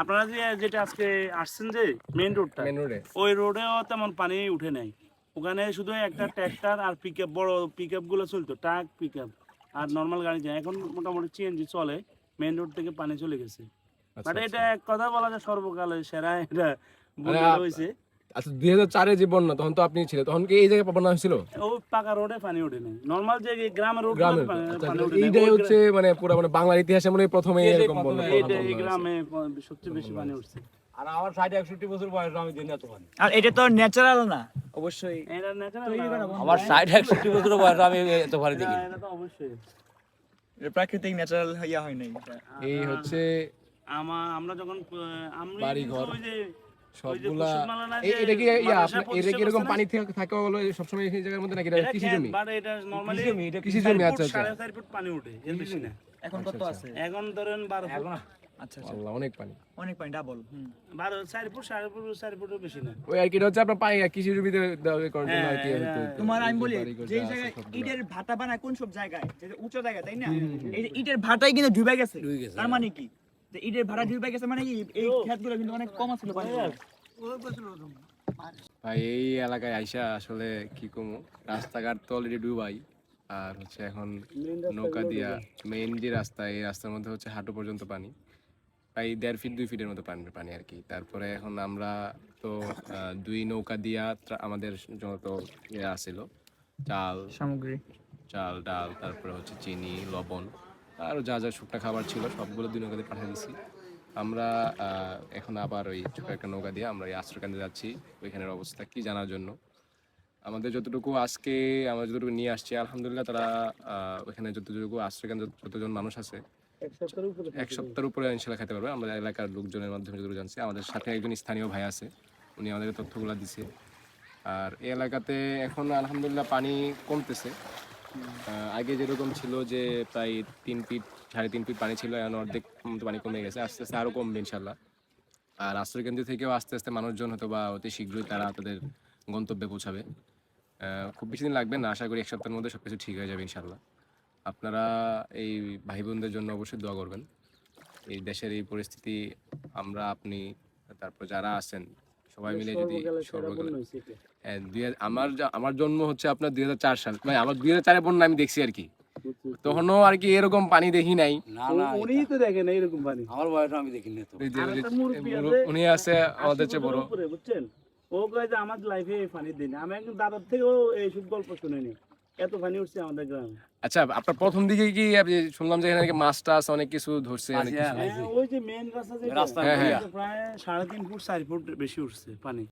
আপনারা যে যেটা আজকে আসছেন যে মেন রোডটা মেন রোডে ওই রোডেও তেমন পানি উঠে নাই। ওখানে শুধু একটা ট্র্যাক্টর আর পিক বড় পিকগুলো চলতো ট্রাক পিক আর নর্মাল গাড়ি যায়। এখন মোটামুটি সিএনজি চলে মেইন রোড থেকে পানি চলে গেছে। বাট এটা এক কথা বলা যায় সর্বকালে সেরা এটা হয়েছে আচ্ছা দুই হাজার চারে যে বন্যা তখন তো আপনি ছিলেন তখন কি এই জায়গায় বন্যা হয়েছিল? ও পাকা রোডে পানি ওঠে নাই। নর্মাল যে গ্রামের রোড আচ্ছা। এইটাই হচ্ছে মানে পুরো মানে বাংলার ইতিহাসে মানে প্রথমে এরকম বন্যা এই গ্রামে সবচেয়ে বেশি পানি উঠছে। আর আমার ষাট একষট্টি বছর বয়স আমি দিন এত পানি। আর এটা তো ন্যাচারাল না অবশ্যই। আমার ষাট একষট্টি বছর বয়স আমি এত পানি দেখি এটা তো অবশ্যই। প্রাকৃতিক ন্যাচারাল ইয়া হয় নাই। এই হচ্ছে আমা- আমরা যখন আমরা ওই যে সবগুলা কুসুমমালা না এই- যে এটা কি ইয়া এটা কি এরকম পানি থাকে হলো সবসময় এই জায়গার মধ্যে নাকি এটা এটা কৃষি জমি? এটা normally জমি, এটা কৃষি জমি আচ্ছা আচ্ছা। সাড়ে চার ফুট পানি ওঠে, এর বেশি না। এখন কত আছে? এখন ধরেন বারো ফুট, আচ্ছা আচ্ছা। অনেক পানি। অনেক পানি ডাবল বারো, চার ফুট, সাড়ে ফুট, চার ফুটের বেশি না। ওই আর কি হচ্ছে আপনার পানি কৃষি জমিতে কি হ্যাঁ, হ্যাঁ। তোমার আমি বলি যে জায়গায় ইটের ভাটা বানায় কোন সব জায়গায়? উঁচু জায়গা তাই না? এই ইটের ভাটাই কিন্তু ডুবে গেছে। তার মানে কি? ইটের ভাটা ডুবে গেছে মানে কি এই ক্ষেতগুলো কিন্তু অনেক কম ছিল ভাই এই এলাকায় আইসা আসলে কি কমু? রাস্তাঘাট তো অলরেডি ডুবাই আর হচ্ছে এখন নৌকা দিয়া মেইন যে রাস্তা এই রাস্তার মধ্যে হচ্ছে হাঁটু পর্যন্ত পানি। প্রায় দেড় ফিট দুই ফিটের মতো পানি পানি আর কি। তারপরে এখন আমরা তো আহ, দুই নৌকা দিয়া আমাদের যত ইয়ে আসছিল চাল সামগ্রী। চাল ডাল তারপরে হচ্ছে চিনি লবণ আর যা যা শুকনা খাবার ছিল সবগুলো দুই নৌকাতে পাঠিয়ে দিচ্ছি আমরা এখন আবার ওই ছোট একটা নৌকা দিয়ে আমরা এই আশ্রয়কেন্দ্রে যাচ্ছি। ওইখানের অবস্থা কি জানার জন্য? আমাদের যতটুকু আজকে আমরা যতটুকু নিয়ে আসছি আলহামদুলিল্লাহ তারা ওইখানে যতটুকু আশ্রয়কেন্দ্র যতজন মানুষ আছে এক সপ্তাহের উপরে ইনশাল্লাহ খেতে পারবে। আমরা এলাকার লোকজনের মাধ্যমে যতটুকু জানছি আমাদের সাথে একজন স্থানীয় ভাই আছে উনি আমাদের তথ্যগুলো দিছে। আর এই এলাকাতে এখন আলহামদুলিল্লাহ পানি কমতেছে। আগে যেরকম ছিল যে প্রায় তিন ফিট, সাড়ে তিন ফিট পানি ছিল, এখন অর্ধেক মতো পানি কমে গেছে, আস্তে আস্তে আরও কমবে ইনশাল্লাহ আর আশ্রয়কেন্দ্র থেকেও আস্তে আস্তে মানুষজন হয়তো বা অতি শীঘ্রই তারা তাদের গন্তব্যে পৌঁছাবে। খুব বেশি দিন লাগবে না, আশা করি এক সপ্তাহের মধ্যে সব কিছু ঠিক হয়ে যাবে ইনশাল্লাহ আপনারা এই ভাই বোনদের জন্য অবশ্যই দোয়া করবেন। এই দেশের এই পরিস্থিতি, আমরা, আপনি, তারপর যারা আছেন সবাই মিলে যদি। হ্যাঁ, আমার আমার জন্ম হচ্ছে আপনার দুই হাজার চার সাল। মানে আমার দুই হাজার চারে বন্যা আমি দেখছি আর কি। তখনও আর কি এরকম পানি দেখি নাই। না না উ- উনিই তো দেখেন এরকম পানি। আমার বয়স আমি উনি আছে আমাদের চেয়ে বড়। বুঝছেন? ও কয়ে যে আমার লাইফে পানি দিন আমি একদম দাদার থেকেও এইসব গল্প শুনিনি। এত পানি উঠছে আমাদের গ্রামে। আচ্ছা আপনার প্রথম দিকে কি আপনি শুনলাম যে এখানে মাছ টাছ অনেক কিছু ধরছে অনেক কিছু? হ্যাঁ, ওই যে মেন রাস্তা যে রাস্তা হ্যাঁ, হ্যাঁ। প্রায় সাড়ে তিন ফুট চার ফুট বেশি উঠছে পানি।